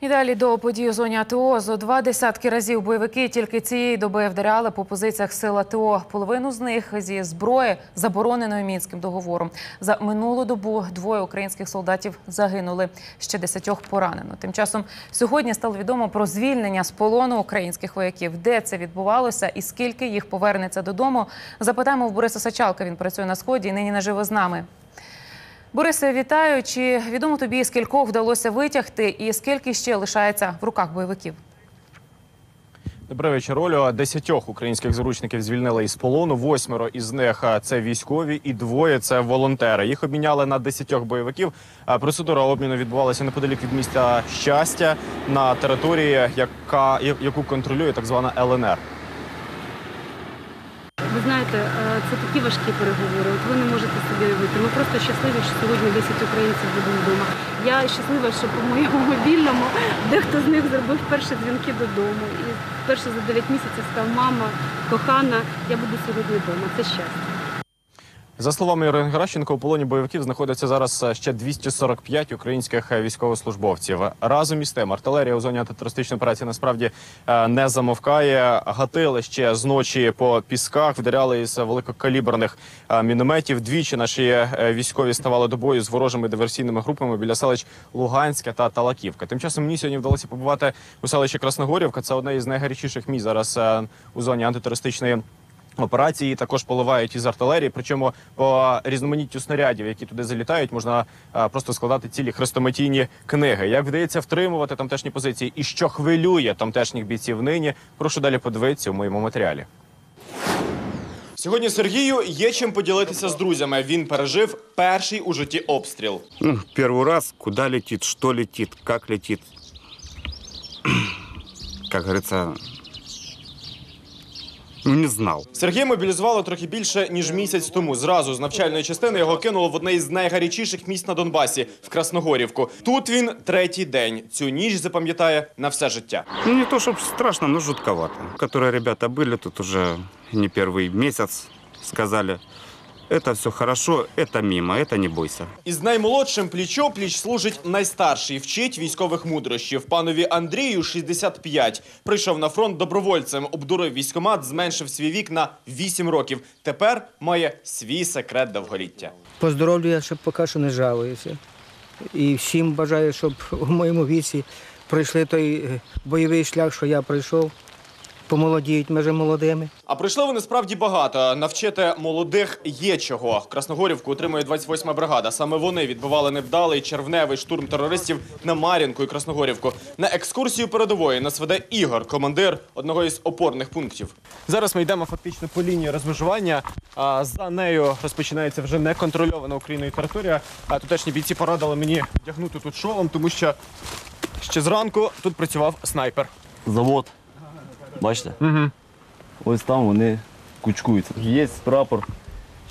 І далі до подій у зоні АТО. Зо два десятки разів бойовики тільки цієї доби вдаряли по позиціях сил АТО. Половину з них зі зброї, забороненої мінським договором. За минулу добу двоє українських солдатів загинули, ще десятьох поранено. Тим часом сьогодні стало відомо про звільнення з полону українських вояків. Де це відбувалося і скільки їх повернеться додому? Запитаємо в Бориса Сачалка. Він працює на сході і нині наживо з нами. Борисе, вітаю. Чи відомо тобі, скількох вдалося витягти, і скільки ще лишається в руках бойовиків? Добрий вечір, Олю. Десятьох українських заручників звільнили із полону. Восьмеро із них це військові, і двоє це волонтери. Їх обміняли на десятьох бойовиків. Процедура обміну відбувалася неподалік від міста щастя на території, яка яку контролює так звана ЛНР. Ви знаєте, е, це такі важкі переговори. От ви не можете собі уявити. Ми просто щасливі, що сьогодні 10 українців будуть вдома. Я щаслива, що по моєму мобільному дехто з них зробив перші дзвінки додому. І перше за 9 місяців сказав, мама, кохана, я буду сьогодні вдома. Це щастя. За словами Ірини Гращенко, у полоні бойовиків знаходиться зараз е, ще 245 українських е, військовослужбовців. Разом із тим, артилерія у зоні антитерористичної операції насправді е, не замовкає. Гатили ще з ночі по пісках, вдаряли із великокаліберних мінометів. Двічі наші військові ставали до бою з ворожими диверсійними групами біля селищ Луганська та Талаківка. Тим часом мені сьогодні вдалося побувати у селищі Красногорівка. Це одне із найгарячіших місць зараз у зоні антитерористичної Операції також поливають із артилерії, причому по різноманіттю снарядів, які туди залітають, можна а, просто складати цілі хрестоматійні книги. Як вдається втримувати тамтешні позиції і що хвилює тамтешніх бійців нині, прошу далі подивитися у моєму матеріалі. Сьогодні Сергію є чим поділитися з друзями. Він пережив перший у житті обстріл. Ну, первый раз, куда летит, что летит, как летит. Как говорится, ну, не знал. Сергія мобілізувало трохи більше ніж місяць тому. Зразу з навчальної частини його кинуло в одне із найгарячіших місць на Донбасі в Красногорівку. Тут він третій день. Цю ніч запам'ятає на все життя. Ну, не то, чтобы страшно, но жутковато. Которые ребята были тут уже не первый месяц, сказали, это все хорошо, это мимо, это не бойся. Із наймолодшим пліч-опліч служить найстарший, вчить військових мудрощів. Панові Андрію 65. Прийшов на фронт добровольцем, обдурив військомат, зменшив свій вік на 8 років. Тепер має свій секрет довголіття. По здоров'ю я ще поки що не жалуюся. І всім бажаю, щоб у моєму віці пройшли той е, бойовий шлях, що я пройшов. Помолодіють межі молодими. А прийшли вони справді багато. Навчити молодих є чого. Красногорівку отримує 28-ма бригада. Саме вони відбивали невдалий червневий штурм терористів на Мар'їнку і Красногорівку. На екскурсію передової нас веде Ігор, командир одного із опорних пунктів. Зараз ми йдемо фактично по лінії розмежування. А за нею розпочинається вже неконтрольована Україною територія. А тутешні бійці порадили мені вдягнути тут шолом, тому що ще зранку тут працював снайпер. завод. Бачите? Угу. Ось там вони кучкуються. Є прапор.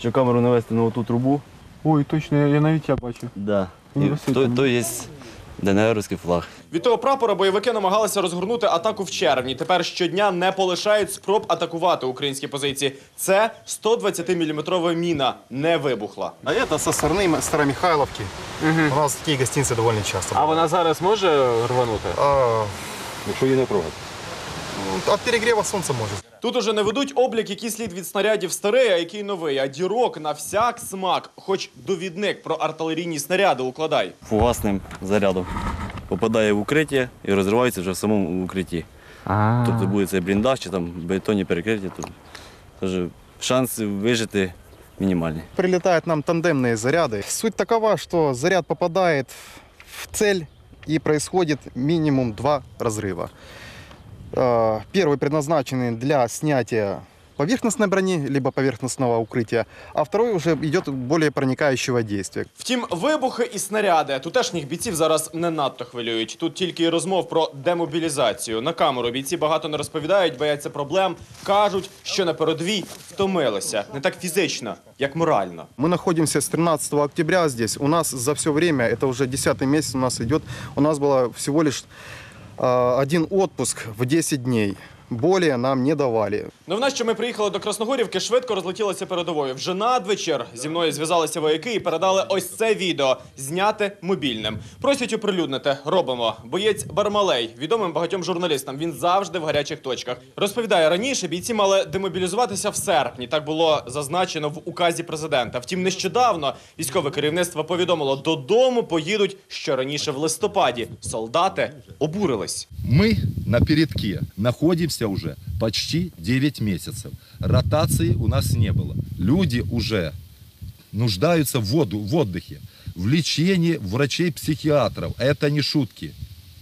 Що камеру навести на оту трубу, Ой, точно, я навіть я бачу. да. Він І висить то, там. то є ДНРівський флаг. Від того прапора бойовики намагалися розгорнути атаку в червні. Тепер щодня не полишають спроб атакувати українські позиції. Це 120-мм міна не вибухла. А это со стороны Старомихайловки. У нас такие гостиницы довольно часто. А вона зараз може рванути? А, Якщо її не трогати. ну, от перегрева солнца может. Тут уже не ведуть облік, який слід від снарядів старий, а який новий. А дірок на всяк смак, хоч довідник про артилерійні снаряди укладай. Фугасним зарядом попадає в укриття і розривається вже в самому укритті. Тобто буде цей бліндаж чи там бетонні перекриття. Тобто, тож шанси вижити мінімальні. Прилетают нам тандемные заряды. Суть такова, что заряд попадает в цель и происходит минимум два разрыва. А, Первый предназначенный для снятия поверхностной брони, либо поверхностного укрытия, а второй уже идет более проникающего действия. Втім, вибухи і снаряди тутешніх бійців зараз не надто хвилюють. Тут тільки й розмов про демобілізацію. На камеру бійці багато не розповідають, бояться проблем. кажуть, що на передовій втомилися не так фізично, як морально. Мы находимся с 13 октября здесь. У нас за все время, это уже 10 месяц у нас идет, у нас было всего лишь а, один отпуск в 10 дней. Более нам не давали. Новина, що ми приїхали до Красногорівки, швидко розлетілася передовою. Вже надвечір зі мною зв'язалися вояки і передали ось це відео, зняте мобільним. Просять оприлюднити. Робимо. Боєць Бармалей, відомим багатьом журналістам. Він завжди в гарячих точках. Розповідає раніше, бійці мали демобілізуватися в серпні. Так було зазначено в указі президента. Втім, нещодавно військове керівництво повідомило, додому поїдуть ще раніше в листопаді. Солдати обурились. Мы на передке находимся уже почти 9 месяцев. Ротации у нас не было. Люди уже нуждаются в, воду, в отдыхе, в лечении врачей-психиатров. Это не шутки.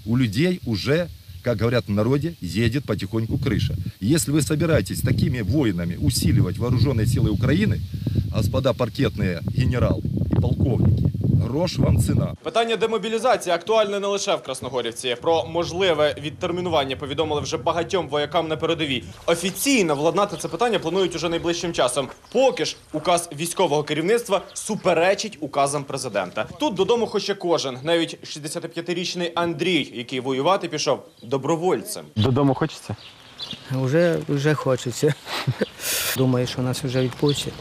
У людей уже, как говорят в народе, едет потихоньку крыша. Если вы собираетесь такими воинами усиливать вооруженные силы Украины, господа паркетные генералы и полковники, грош вам цена. Питання демобілізації актуальне не лише в Красногорівці. Про можливе відтермінування повідомили вже багатьом воякам на передовій. Офіційно владнати це питання планують уже найближчим часом. Поки ж указ військового керівництва суперечить указам президента. Тут додому хоче кожен, навіть 65-річний Андрій, який воювати пішов добровольцем. Додому хочеться? Вже, вже хочеться. Думаю, що нас вже відпустять.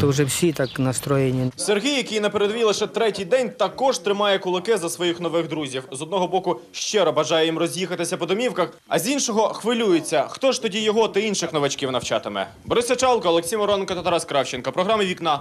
То вже всі так настроєні. Сергій, який на передовій лише третій день, також тримає кулаки за своїх нових друзів. З одного боку щиро бажає їм роз'їхатися по домівках, а з іншого хвилюється. Хто ж тоді його та інших новачків навчатиме? Борис Чалко, Олексій Моронко та Тарас Кравченко. Програми вікна